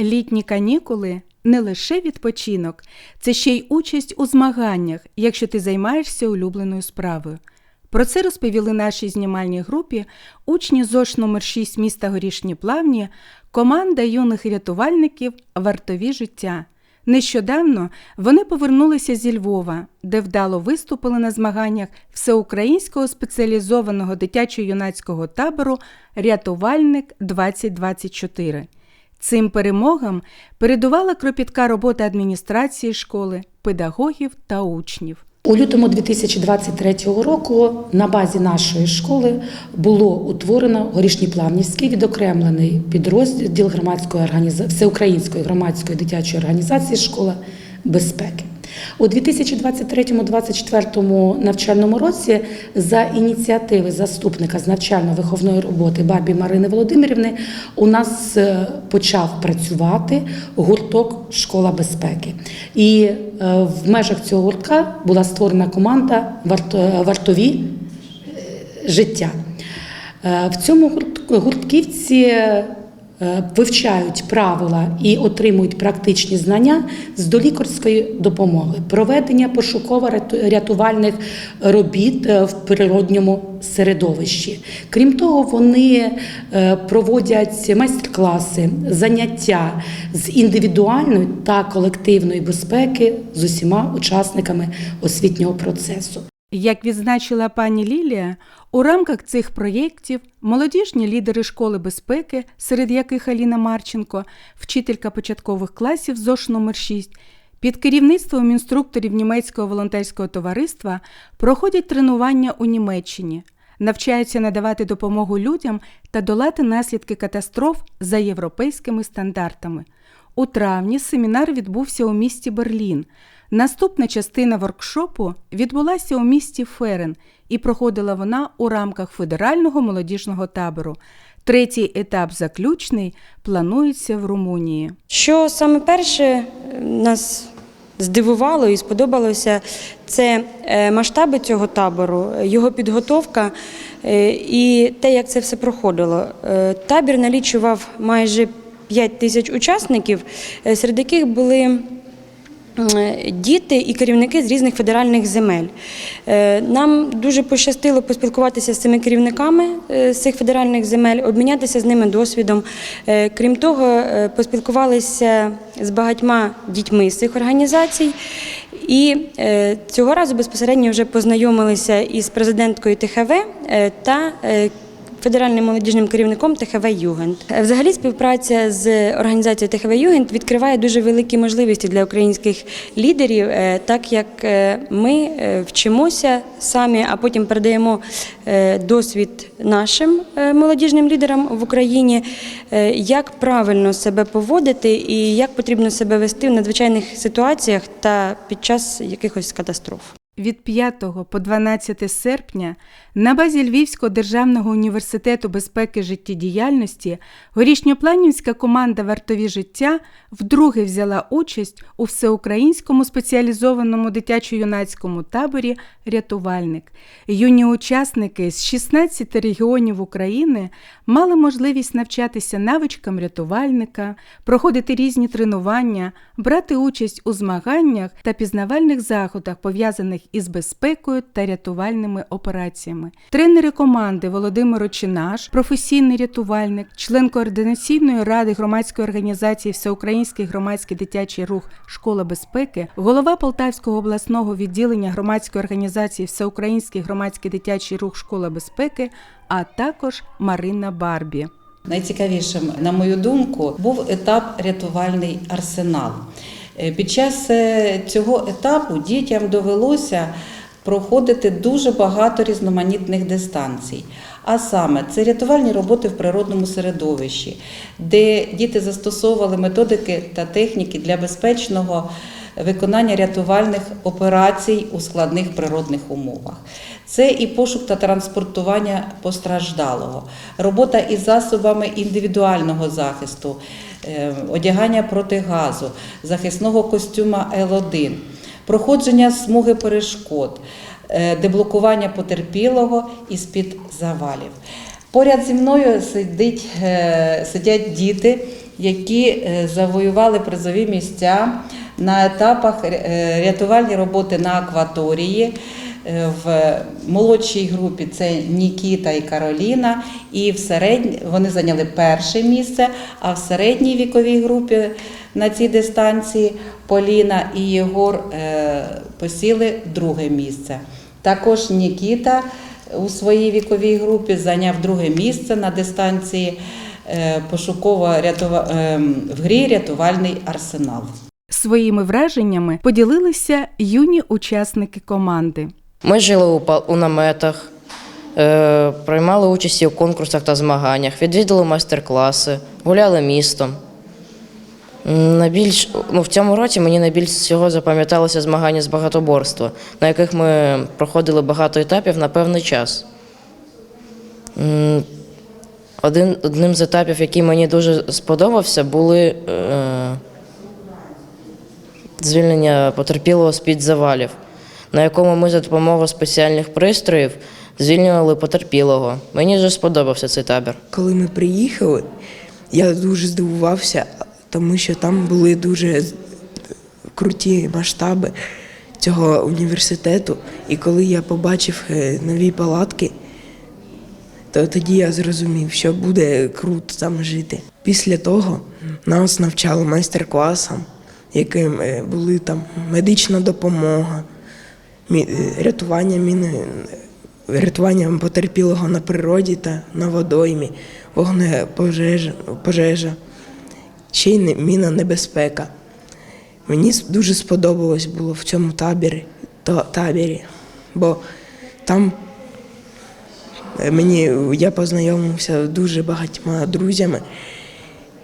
Літні канікули не лише відпочинок, це ще й участь у змаганнях, якщо ти займаєшся улюбленою справою. Про це розповіли нашій знімальній групі учні ЗОШ номер 6 міста Горішні Плавні, команда юних рятувальників Вартові життя. Нещодавно вони повернулися зі Львова, де вдало виступили на змаганнях всеукраїнського спеціалізованого дитячо-юнацького табору Рятувальник 2024. Цим перемогам передувала кропітка робота адміністрації школи, педагогів та учнів. У лютому 2023 року на базі нашої школи було утворено Горішній-Плавнівський відокремлений підрозділ громадської організації всеукраїнської громадської дитячої організації Школа безпеки. У 2023-2024 навчальному році за ініціативи заступника з навчально-виховної роботи бабі Марини Володимирівни у нас е, почав працювати гурток Школа безпеки. І е, в межах цього гуртка була створена команда «Варто- вартові е, життя. Е, В цьому гуртківці е, вивчають правила і отримують практичні знання з долікарської допомоги, проведення пошуково-рятувальних робіт е, в природньому середовищі. Крім того, вони е, проводять майстер-класи, заняття з індивідуальної та колективної безпеки з усіма учасниками освітнього процесу. Як відзначила пані Лілія, у рамках цих проєктів молодіжні лідери школи безпеки, серед яких Аліна Марченко, вчителька початкових класів ЗОШ номер 6 під керівництвом інструкторів німецького волонтерського товариства проходять тренування у Німеччині, навчаються надавати допомогу людям та долати наслідки катастроф за європейськими стандартами. У травні семінар відбувся у місті Берлін. Наступна частина воркшопу відбулася у місті Ферен і проходила вона у рамках федерального молодіжного табору. Третій етап заключний планується в Румунії. Що саме перше е, нас здивувало і сподобалося, це е, масштаби цього табору, його підготовка е, і те, як це все проходило. Табір налічував майже 5 тисяч учасників, серед яких були діти і керівники з різних федеральних земель. Е, Нам дуже пощастило поспілкуватися з цими керівниками е, з цих федеральних земель, обмінятися з ними досвідом. Е, Крім того, е, поспілкувалися з багатьма дітьми з цих організацій. І е, цього разу безпосередньо вже познайомилися із президенткою ТХВ е, та е, федеральним молодіжним керівником ТХВ Югенд. Е, Взагалі, співпраця з організацією ТХВ Югенд відкриває дуже великі можливості для українських лідерів, е, так як е, ми вчимося самі, а потім передаємо досвід нашим молодіжним лідерам в Україні, як правильно себе поводити і як потрібно себе вести в надзвичайних ситуаціях та під час якихось катастроф. Від 5 по 12 серпня на базі Львівського державного університету безпеки життєдіяльності горішньопланівська команда Вартові життя вдруге взяла участь у всеукраїнському спеціалізованому дитячо-юнацькому таборі Рятувальник. Юні учасники з 16 регіонів України мали можливість навчатися навичкам рятувальника, проходити різні тренування, брати участь у змаганнях та пізнавальних заходах, пов'язаних із безпекою та рятувальними операціями. Тренери команди Володимир Очинаш, професійний рятувальник, член координаційної ради громадської організації Всеукраїнський громадський дитячий рух Школа безпеки, голова Полтавського обласного відділення громадської організації Всеукраїнський громадський дитячий рух Школа безпеки, а також Марина Барбі. Найцікавішим, на мою думку, був етап рятувальний арсенал. Е, Під час е, цього етапу дітям довелося проходити дуже багато різноманітних дистанцій. А саме це рятувальні роботи в природному середовищі, де діти застосовували методики та техніки для безпечного виконання рятувальних операцій у складних природних умовах. Це і пошук та транспортування постраждалого, робота із засобами індивідуального захисту, одягання проти газу, захисного костюма Л1, проходження смуги перешкод, е, деблокування потерпілого із-під завалів. Поряд зі мною сидить, е, сидять діти, які е, завоювали призові місця на етапах е, рятувальні роботи на акваторії. Е, В молодшій групі це Нікіта і Кароліна, і в середній вони зайняли перше місце, а в середній віковій групі на цій дистанції Поліна і Єгор е, посіли друге місце. Також Нікіта у своїй віковій групі зайняв друге місце на дистанції е, пошуково в грі рятувальний арсенал. Своїми враженнями поділилися юні учасники команди. Ми жили у, наметах, е, приймали участь у конкурсах та змаганнях, відвідали майстер-класи, гуляли містом. Найбільш, ну, в цьому році мені найбільше всього запам'яталося змагання з багатоборства, на яких ми проходили багато етапів на певний час. Один, одним з етапів, який мені дуже сподобався, були е, звільнення потерпілого з-під завалів, на якому ми за допомогою спеціальних пристроїв звільнювали потерпілого. Мені дуже сподобався цей табір. Коли ми приїхали, я дуже здивувався, тому що там були дуже круті масштаби цього університету. І коли я побачив е, нові палатки, то тоді я зрозумів, що буде круто там жити. Після того нас навчали майстер-класам, яким е, були там медична допомога, рятування міни, рятування потерпілого на природі та на водоймі, вогнепожежа, пожежа, ще й міна небезпека. Мені дуже сподобалось було в цьому таборі, та- таборі бо там е, мені я познайомився з дуже багатьма друзями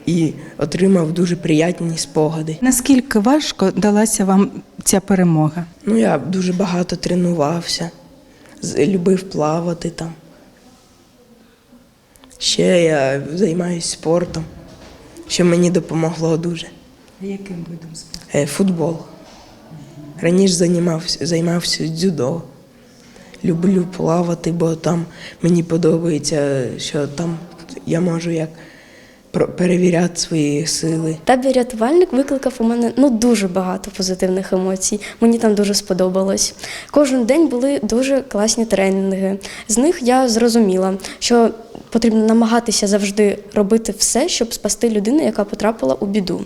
і отримав дуже приятні спогади. Наскільки важко далася вам ця перемога? Ну, я дуже багато тренувався, любив плавати там. Ще я займаюся спортом, що мені допомогло дуже. Яким видом спорту? Е, Футбол. Раніше займався, займався дзюдо. Люблю плавати, бо там мені подобається, що там я можу як перевіряти свої сили. Табір рятувальник викликав у мене ну дуже багато позитивних емоцій. Мені там дуже сподобалось. Кожен день були дуже класні тренінги. З них я зрозуміла, що потрібно намагатися завжди робити все, щоб спасти людину, яка потрапила у біду.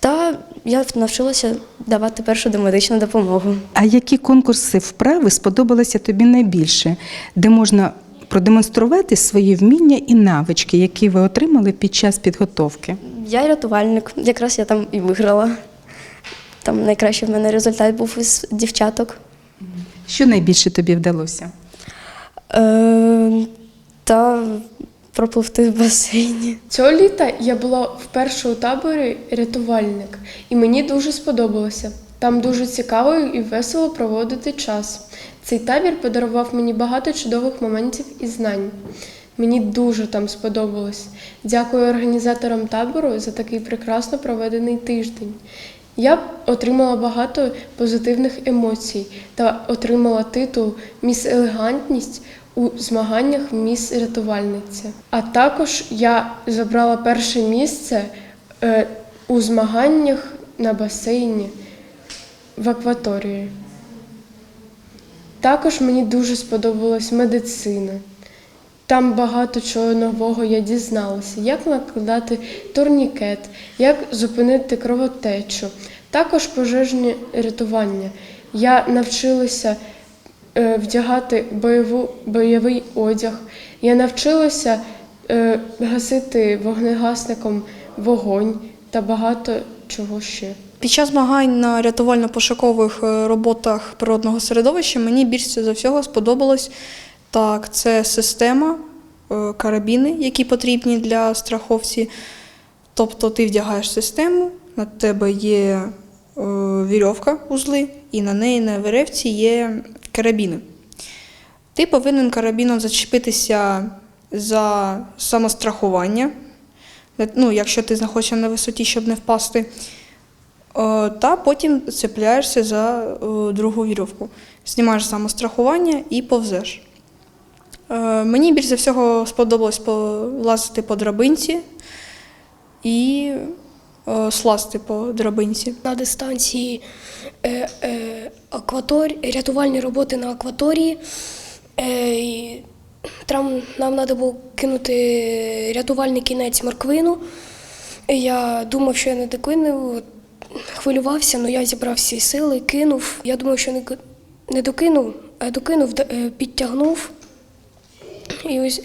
Та я навчилася давати першу домедичну допомогу. А які конкурси вправи сподобалися тобі найбільше, де можна продемонструвати свої вміння і навички, які ви отримали під час підготовки? Я рятувальник, якраз я там і виграла. Там найкращий в мене результат був із дівчаток. Що найбільше тобі вдалося? Е, та пропливти в басейні. Цього літа я була вперше у таборі рятувальник, і мені дуже сподобалося. Там дуже цікаво і весело проводити час. Цей табір подарував мені багато чудових моментів і знань. Мені дуже там сподобалось. Дякую організаторам табору за такий прекрасно проведений тиждень. Я отримала багато позитивних емоцій та отримала титул Міс Елегантність у змаганнях Міс Рятувальниця. А також я забрала перше місце е, у змаганнях на басейні в акваторії. Також мені дуже сподобалась медицина. Там багато чого нового я дізналася, як накладати турнікет, як зупинити кровотечу, також пожежне рятування. Я навчилася е, вдягати бойову, бойовий одяг. Я навчилася е, гасити вогнегасником вогонь та багато чого ще. Під час змагань на рятувально-пошукових е, роботах природного середовища мені більше за всього сподобалось так, це система, е, карабіни, які потрібні для страховці. Тобто ти вдягаєш систему, на тебе є е, вірьовка, узли, і на неї на веревці є карабіни. Ти повинен карабіном зачепитися за самострахування, ну, якщо ти знаходишся на висоті, щоб не впасти. Е, Та потім цепляєшся за е, другу вірьовку. Знімаєш самострахування і повзеш. Е, Мені більш за всього сподобалось полазити по драбинці. і слазити по драбинці. на дистанції е, е, акватор... рятувальні роботи на акваторії. Е, і там нам треба було кинути рятувальний кінець морквину. Я думав, що я не докинув, хвилювався, але я зібрав всі сили, кинув. Я думав, що не, не докинув, а докинув, е, підтягнув. І ось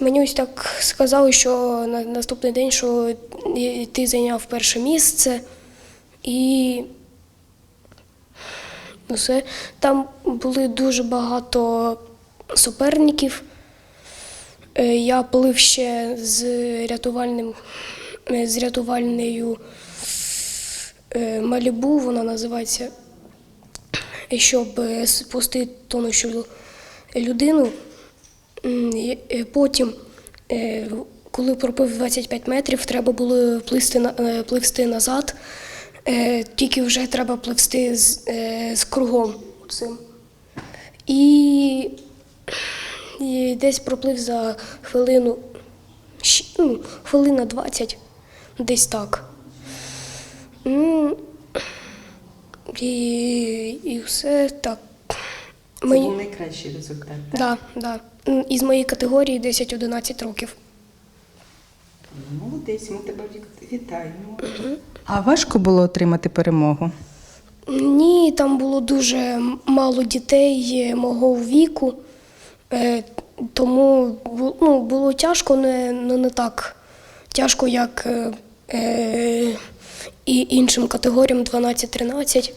мені ось так сказали, що на наступний день, що ти зайняв перше місце. І все. Там були дуже багато суперників. Е, Я плив ще з рятувальним, з рятувальною Малібу, вона називається, щоб е, спустити тонущу людину. Е, Потім, е, коли пропив 25 метрів, треба було е, пливсти назад. Е, Тільки вже треба пливсти з, е, з кругом цим. І, і десь проплив за хвилину, ну, хвилина 20, десь так. Ну, і, і все так. Це Мені- був найкращий результат. так? Да, да. Із моєї категорії 10-11 років. Молодець, ми тебе вітаємо. А важко було отримати перемогу? Ні, там було дуже мало дітей е, мого віку, е, тому ну, було тяжко, не, ну, не так тяжко, як е, і іншим категоріям 12-13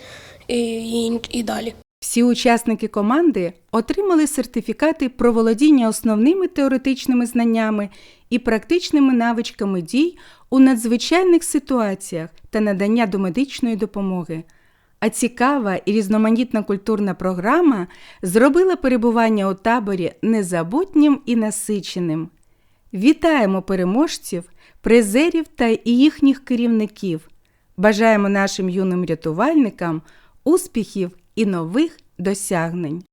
і, і, і далі. Всі учасники команди отримали сертифікати про володіння основними теоретичними знаннями і практичними навичками дій у надзвичайних ситуаціях та надання домедичної допомоги. А цікава і різноманітна культурна програма зробила перебування у таборі незабутнім і насиченим. Вітаємо переможців, призерів та їхніх керівників. Бажаємо нашим юним рятувальникам успіхів і нових досягнень.